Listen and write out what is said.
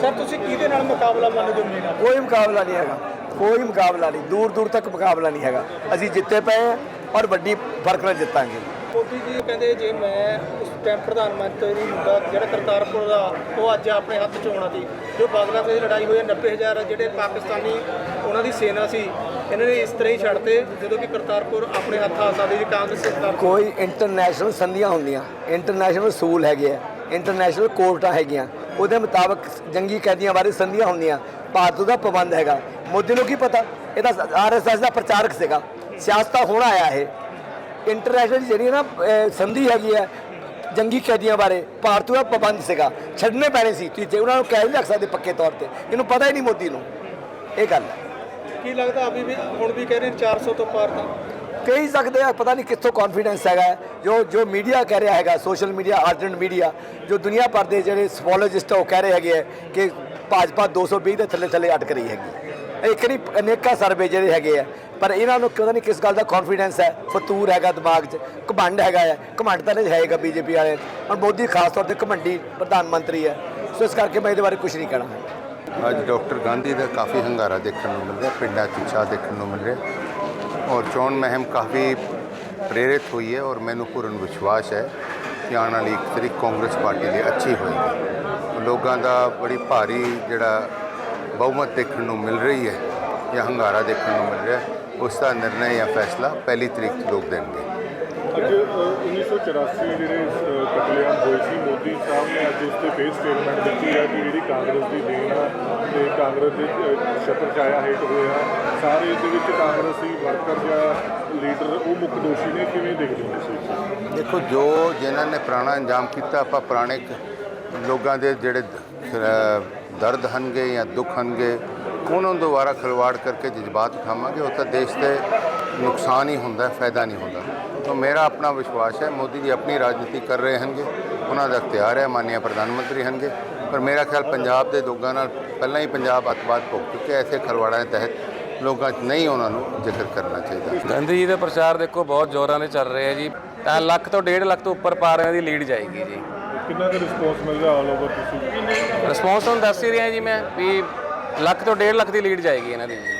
Sir ਤੁਸੀਂ ਕਿਹਦੇ ਨਾਲ ਮੁਕਾਬਲਾ ਮੰਨਦੇ ਹੋ ਮੇਰਾ ਕੋਈ ਮੁਕਾਬਲਾ ਨਹੀਂ ਹੈਗਾ। ਕੋਈ ਮੁਕਾਬਲਾ ਨਹੀਂ। ਦੂਰ ਦੂਰ ਤੱਕ ਮੁਕਾਬਲਾ ਨਹੀਂ ਹੈਗਾ। ਅਸੀਂ ਜਿੱਤੇ ਪਏ ਹਾਂ ਔਰ ਵੱਡੀ ਫ਼ਰਕ ਨਾਲ ਜਿੱਤਾਂਗੇ। ਮੋਦੀ ਜੀ ਕਹਿੰਦੇ ਜੇ ਮੈਂ ਉਸ ਟਾਈਮ ਪ੍ਰਧਾਨ ਮੰਤਰੀ ਹੁੰਦਾ ਜਿਹੜਾ ਕਰਤਾਰਪੁਰ ਦਾ ਉਹ ਅੱਜ ਆਪਣੇ ਹੱਥ 'ਚ ਹੋਣਾ ਸੀ ਜੋ ਬਾਂਗਲਾਦੇਸ਼ ਦੀ ਲੜਾਈ ਹੋਈ ਹੈ 90000 ਜਿਹੜੇ ਪਾਕਿਸਤਾਨੀ ਉਹਨਾਂ ਦੀ ਸੈਨਾ ਸੀ ਇਹਨਾਂ ਨੇ ਇਸ ਤਰ੍ਹਾਂ ਹੀ ਛੱਡਤੇ ਜਦੋਂ ਕਿ ਕਰਤਾਰਪੁਰ ਆਪਣੇ ਹੱਥ ਆ ਸਕਦੀ ਸੀ ਕਾਂਗਰਸ ਸਰਕਾਰ ਕੋਈ ਇੰਟਰਨੈਸ਼ਨਲ ਸੰਧੀਆਂ ਹੁੰਦੀਆਂ। ਇੰਟਰਨੈਸ਼ਨਲ ਅਸੂਲ ਹੈਗੇ ਆ। ਇੰਟਰਨੈਸ਼ਨਲ ਕੋਰਟਾਂ ਹੈਗੀਆਂ। ਉਹਦੇ ਮੁਤਾਬਕ ਜੰਗੀ ਕੈਦੀਆਂ ਬਾਰੇ ਸੰਧੀਆਂ ਹੁੰਦੀਆਂ। ਭਾਰਤ ਦਾ ਪਾਬੰਦ ਹੈਗਾ। ਮੋਦੀ ਨੂੰ ਕੀ ਪਤਾ? ਇਹ ਤਾਂ ਆਰਐਸਐਸ ਦਾ ਪ੍ਰਚਾਰਕ ਸੀਗਾ। ਸਿਆਸਤ ਤਾਂ ਹੁਣ ਆਇਆ ਇਹ। ਇੰਟਰਨੈਸ਼ਨਲ ਜਿਹੜੀ ਨਾ ਸੰਧੀ ਹੈਗੀ ਹੈ ਜੰਗੀ ਕੈਦੀਆਂ ਬਾਰੇ, ਭਾਰਤ ਦਾ ਪਾਬੰਦ ਸੀਗਾ। ਛੱਡਨੇ ਪੈਣੇ ਸੀ। ਤੁਸੀਂ ਉਹਨਾਂ ਨੂੰ ਕਹਿ ਨਹੀਂ ਲੱਗ ਸਕਦੇ ਪੱਕੇ ਤੌਰ ਤੇ। ਇਹਨੂੰ ਪਤਾ ਹੀ ਨਹੀਂ ਮੋਦੀ ਨੂੰ। ਇਹ ਗੱਲ ਹੈ। ਕੀ ਲੱਗਦਾ ਅਭੀ ਵੀ ਹੁਣ ਵੀ ਕਹਿ ਰਹੇ ਨੇ 400 ਤੋਂ ਪਾਰ ਤਾਂ ਕਹਿ ਹੀ ਸਕਦੇ ਆ, ਪਤਾ ਨਹੀਂ ਕਿੱਥੋਂ ਕੌਨਫੀਡੈਂਸ ਹੈਗਾ ਜੋ ਜੋ ਮੀਡੀਆ ਕਹਿ ਰਿਹਾ ਹੈਗਾ ਸੋਸ਼ਲ ਮੀਡੀਆ ਆਰਜੈਂਟ ਮੀਡੀਆ ਜੋ ਦੁਨੀਆ ਭਰ ਦੇ ਜਿਹੜੇ ਸਪੋਲੋਜਿਸਟ ਉਹ ਕਹਿ ਰਹੇ ਹੈਗੇ ਹੈ ਕਿ ਭਾਜਪਾ 220 ਦੇ ਥੱਲੇ ਥੱਲੇ ਅਟਕ ਰਹੀ ਹੈਗੀ। ਇੱਕ ਨਹੀਂ, ਅਨੇਕਾਂ ਸਰਵੇ ਜਿਹੜੇ ਹੈਗੇ ਆ, ਪਰ ਇਹਨਾਂ ਨੂੰ ਪਤਾ ਨਹੀਂ ਕਿਸ ਗੱਲ ਦਾ ਕੌਨਫੀਡੈਂਸ ਹੈ? ਫਤੂਰ ਹੈਗਾ ਦਿਮਾਗ 'ਚ, ਘਮੰਡ ਹੈਗਾ ਹੈ ਘਮੰਡ ਤਾਂ ਨਹੀਂ ਹੈਗਾ ਬੀਜੇਪੀ ਵਾਲੇ। ਔਰ ਮੋਦੀ ਖਾਸ ਤੌਰ ਤੇ ਘਮੰਡੀ ਪ੍ਰਧਾਨ ਮੰਤਰੀ ਹੈ। ਸੋ ਇਸ ਕਰਕੇ ਮੈਂ ਇਹਦੇ ਬਾਰੇ ਕੁਝ ਨਹੀਂ ਕਹਿਣਾ। ਅੱਜ ਡਾਕਟਰ ਗਾਂਧੀ ਦਾ ਕਾਫੀ ਹੰਗਾਰਾ ਦੇਖਣ ਨੂੰ ਮਿਲ ਰਿਹਾ, ਪਿੰਡਾਂ 'ਚ ਉਤਸ਼ਾਹ ਦੇਖਣ ਨੂੰ ਮਿਲ ਰਿਹਾ। ਔਰ ਚੋਣ ਮਹਿਮ ਕਾਫੀ ਪ੍ਰੇਰਿਤ ਹੋਈ ਹੈ ਔਰ ਮੈਨੂੰ ਪੂਰਨ ਵਿਸ਼ਵਾਸ ਹੈ ਕਿ ਆਉਣ ਵਾਲੀ ਇੱਕ ਤਰੀਕ ਕਾਂਗਰਸ ਪਾਰਟੀ ਲਈ ਅੱਛੀ ਹੋਏਗੀ। ਲੋਕਾਂ ਦਾ ਬੜੀ ਭਾਰੀ ਜਿਹੜਾ ਬਹੁਮਤ ਦੇਖਣ ਨੂੰ ਮਿਲ ਰਹੀ ਹੈ ਜਾਂ ਹੰਗਾਰਾ ਦੇਖਣ ਨੂੰ ਮਿਲ ਰਿਹਾ ਉਸ ਦਾ ਨਿਰਣਾ ਜਾਂ ਫੈਸਲਾ ਪਹਿਲੀ ਤਰੀਕ ਨੂੰ ਲੋਕ ਦੇਣਗੇ। ਅੱਜ ਅ, 1984 ਜਿਹੜੇ ਕਤਲੇਆਮ ਹੋਏ ਸੀ ਮੋਦੀ ਸਾਹਿਬ ਨੇ ਅੱਜ ਉਸ ਤੇ ਫੇਸ ਸਟੇਟਮੈਂਟ ਦਿੱਤੀ ਹੈ ਕਿ ਜਿਹੜੀ ਕਾਂਗਰਸ ਦੀ ਦੇਣ ਆ ਤੇ ਕਾਂਗਰਸ ਦੇ ਛਤਰ ਛਾਇਆ ਹੇਠ ਹੋਇਆ। ਸਾਰੇ ਇਹਦੇ ਵਿੱਚ ਕਾਂਗਰਸੀ ਵਰਕਰ ਮੁੱਖ ਦੋਸ਼ੀ ਨੇ ਕਿਵੇਂ ਦੇਖਦੇ ਹੋ ਤੁਸੀਂ ਦੇਖੋ ਜੋ ਜਿਨ੍ਹਾਂ ਨੇ ਪੁਰਾਣਾ ਅੰਜਾਮ ਕੀਤਾ ਆਪਾਂ ਪੁਰਾਣੇ ਕ- ਲੋਕਾਂ ਦੇ ਜਿਹੜੇ ਦ- ਅ, ਦਰਦ ਹਨਗੇ ਜਾਂ ਦੁੱਖ ਹਨਗੇ ਉਹਨਾਂ ਨੂੰ ਦੁਬਾਰਾ ਖਿਲਵਾੜ ਕਰਕੇ ਜਜ਼ਬਾਤ ਉਠਾਵਾਂਗੇ। ਉਹ ਤਾਂ ਦੇਸ਼ ਤੇ ਨੁਕਸਾਨ ਹੀ ਹੁੰਦਾ ਫਾਇਦਾ ਨਹੀਂ ਹੁੰਦਾ। ਤਾਂ ਮੇਰਾ ਆਪਣਾ ਵਿਸ਼ਵਾਸ ਹੈ ਮੋਦੀ ਜੀ ਆਪਣੀ ਰਾਜਨੀਤੀ ਕਰ ਰਹੇ ਹਨਗੇ ਉਹਨਾਂ ਦਾ ਇਖਤਿਆਰ ਹੈ ਮਾਨਯ ਪ੍ਰਧਾਨ ਮੰਤਰੀ ਹਨਗੇ। ਪਰ ਮੇਰਾ ਖਿਆਲ ਪੰਜਾਬ ਦੇ ਲੋਕਾਂ ਨਾਲ ਪਹਿਲਾਂ ਹੀ ਪੰਜਾਬ ਅੱਤਵਾਦ ਭੁਗਤ ਚੁੱਕਿਆ ਐਸੇ ਖਿਲਵਾੜਾਂ ਦੇ ਤਹਿਤ ਲੋਕਾਂ 'ਚ ਨਹੀਂ ਉਹਨਾਂ ਨੂੰ ਜ਼ਿਕਰ ਕਰਨਾ ਚਾਹੀਦਾ। ਗਾਂਧੀ ਜੀ ਦਾ ਪ੍ਰਚਾਰ ਦੇਖੋ ਬਹੁਤ ਜ਼ੋਰਾਂ ਦੇ ਚੱਲ ਰਿਹਾ ਜੀ। ਤਾਂ ਲੱਖ ਤੋਂ 1.5 ਲੱਖ ਤੋਂ ਉੱਪਰ ਪਾਰਿਆਂ ਦੀ ਲੀਡ ਜਾਏਗੀ ਜੀ। ਕਿੰਨਾ ਕੁ ਰਿਸਪੌਂਸ ਮਿਲ ਰਿਹਾ ਆਲ ਓਵਰ ਤੁਸੀਂ? ਰਿਸਪੌਂਸ ਤੁਹਾਨੂੰ ਦੱਸ ਹੀ ਰਿਹਾ ਜੀ ਮੈਂ ਵੀ ਲੱਖ ਤੋਂ 1.5 ਲੱਖ ਦੀ ਲੀਡ ਜਾਏਗੀ ਇਹਨਾਂ ਦੀ ਜੀ।